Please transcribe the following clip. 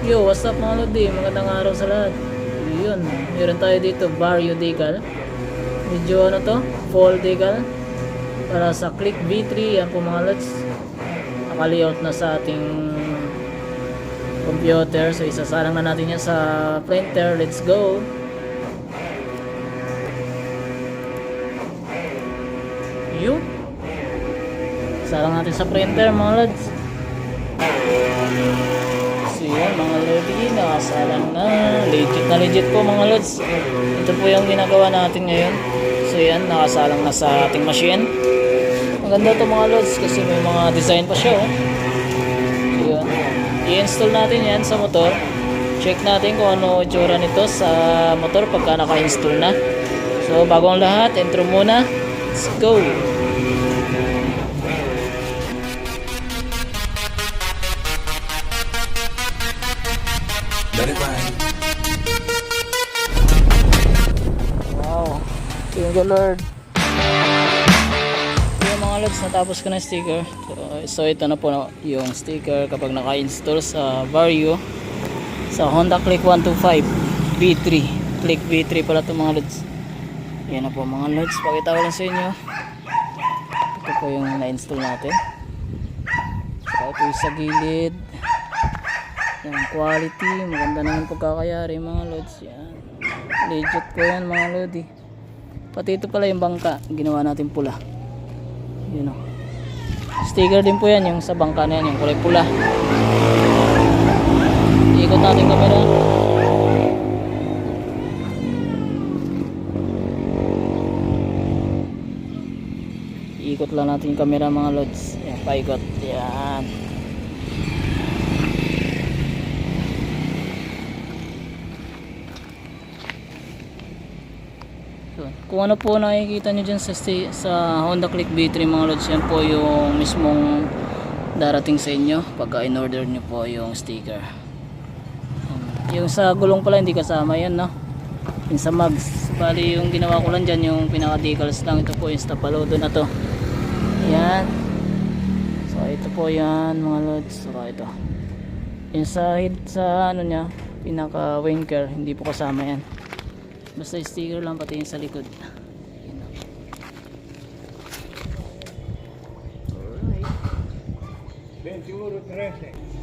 Yo, what's up mga lodi? Magandang araw sa lahat. Yun, meron tayo dito, Vario Decal. Medyo ano to, fall decal. Para sa Click V3, yan po mga lods. Nakalayout na sa ating computer. So isasalang na natin yan sa printer. Let's go! Yun. Salang natin sa printer mga lods. So yan mga lodi, nakasalang na. Legit na legit po mga lods. Ito po yung ginagawa natin ngayon. So yan, nakasalang na sa ating machine. Maganda to mga lods kasi may mga design pa siya oh. So. I-install natin yan sa motor. Check natin kung ano itsura nito sa motor pagka naka-install na. So bago ang lahat, intro muna. Let's go! Wow. Thank you Lord. Yung mga lods, natapos ko na sticker. So, so ito na po yung sticker kapag naka-install sa Vario sa Honda Click 125 V3. Click V3 pala ito mga lods. Yan na po mga lods. Pakita ko lang sa inyo. Ito po yung na-install natin. So, ito yung sa gilid. Yan, quality. Maganda naman pagkakayari mga lods. Yan. Legit po yan mga lodi. Pati ito pala yung bangka. Ginawa natin pula. Yun o. Sticker din po yan yung sa bangka na yan. Yung kulay pula. Ikot natin camera. Ikot lang natin yung camera mga lods. Yan, paikot. Yan. Kung ano po nakikita nyo dyan sa, sa Honda Click B3 mga lods, yan po yung mismong darating sa inyo pagka in-order nyo po yung sticker. Um, Yung sa gulong pala hindi kasama yan no. Yung sa mags. Bali yung ginawa ko lang dyan yung pinaka decals lang. Ito po yung stapalodo na to. Yan. So ito po yan mga lods. So ito. Yung sa sa ano niya pinaka winker hindi po kasama yan. Basta sticker lang pati yung sa likod. Alright. 21, 13.